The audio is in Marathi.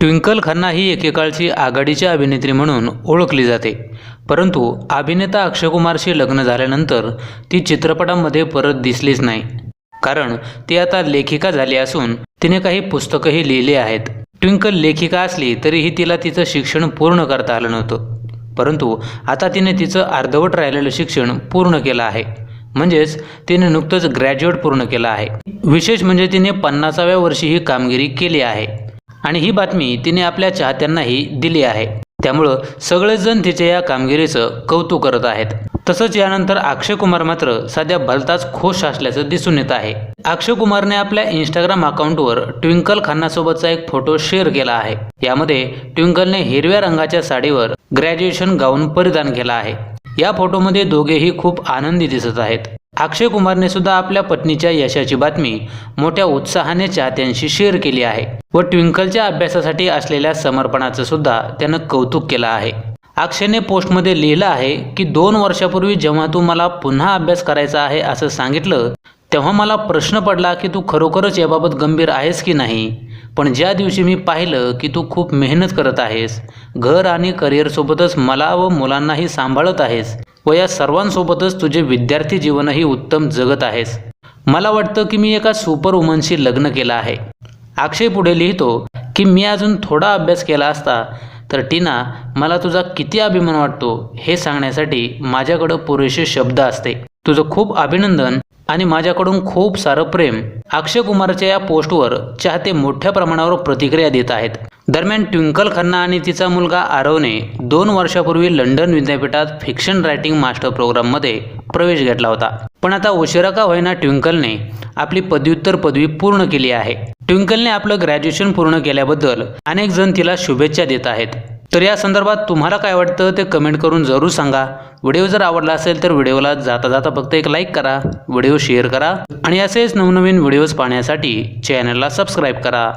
ट्विंकल खन्ना ही एकेकाळची आघाडीची अभिनेत्री म्हणून ओळखली जाते. परंतु अभिनेता अक्षय कुमारशी लग्न झाल्यानंतर ती चित्रपटांमध्ये परत दिसलीच नाही. कारण ती आता लेखिका झाली असून तिने काही पुस्तकंही लिहिली आहेत. ट्विंकल लेखिका असली तरीही तिला तिचं शिक्षण पूर्ण करता आलं नव्हतं. परंतु आता तिने तिचं अर्धवट राहिलेलं शिक्षण पूर्ण केलं आहे. म्हणजेच तिने नुकतंच ग्रॅज्युएट पूर्ण केलं आहे. विशेष म्हणजे तिने पन्नासाव्या वर्षी ही कामगिरी केली आहे. आणि ही बातमी तिने आपल्या चाहत्यांनाही दिली आहे. त्यामुळं सगळेजण तिच्या या कामगिरीचं कौतुक करत आहेत. तसंच यानंतर अक्षय कुमार मात्र सध्या भलताच खुश असल्याचं दिसून येत आहे. अक्षय कुमारने आपल्या इंस्टाग्राम अकाउंटवर ट्विंकल खन्नासोबतचा एक फोटो शेअर केला आहे. यामध्ये ट्विंकलने हिरव्या रंगाच्या साडीवर ग्रॅज्युएशन गाऊन परिधान केला आहे. या फोटोमध्ये दोघेही खूप आनंदी दिसत आहेत. अक्षय कुमारने सुद्धा आपल्या पत्नीच्या यशाची बातमी मोठ्या उत्साहाने चाहत्यांशी शेअर केली आहे व ट्विंकलच्या अभ्यासासाठी असलेल्या समर्पणाचं सुद्धा त्यानं कौतुक केलं आहे. अक्षयने पोस्टमध्ये लिहिलं आहे की दोन वर्षापूर्वी जेव्हा तू मला पुन्हा अभ्यास करायचा आहे असं सांगितलं तेव्हा मला प्रश्न पडला की तू खरोखरच याबाबत गंभीर आहेस की नाही? पण ज्या दिवशी मी पाहिलं की तू खूप मेहनत करत आहेस घर आणि करिअरसोबतच मला व मुलांनाही सांभाळत आहेस व या सर्वांसोबतच तुझे विद्यार्थी जीवनही उत्तम जगत आहेस. मला वाटतं की मी एका सुपर वुमनशी लग्न केलं आहे. अक्षय पुढे लिहितो की मी अजून थोडा अभ्यास केला असता तर टीना मला तुझा किती अभिमान वाटतो हे सांगण्यासाठी माझ्याकडं पुरेसे शब्द असते. तुझं खूप अभिनंदन. आणि माझ्याकडून खूप सारं प्रेम अक्षय कुमारच्या या पोस्टवर चाहते मोठ्या प्रमाणावर प्रतिक्रिया देत आहेत. दरम्यान ट्विंकल खन्ना आणि तिचा मुलगा आरवने दोन वर्षापूर्वी लंडन विद्यापीठात फिक्शन रायटिंग मास्टर प्रोग्राममध्ये प्रवेश घेतला होता. पण आता उशिरा का होईना ट्विंकलने आपली पदव्युत्तर पदवी पूर्ण केली आहे. ट्विंकलने आपलं ग्रॅज्युएशन पूर्ण केल्याबद्दल अनेक जण तिला शुभेच्छा देत आहेत. तर या संदर्भात तुम्हाला काय वाटतं ते कमेंट करून जरूर सांगा. व्हिडिओ जर आवडला असेल तर व्हिडिओला जाता जाता फक्त एक लाईक करा व्हिडिओ शेअर करा आणि असेच नवनवीन व्हिडिओज पाहण्यासाठी चॅनलला सबस्क्राईब करा.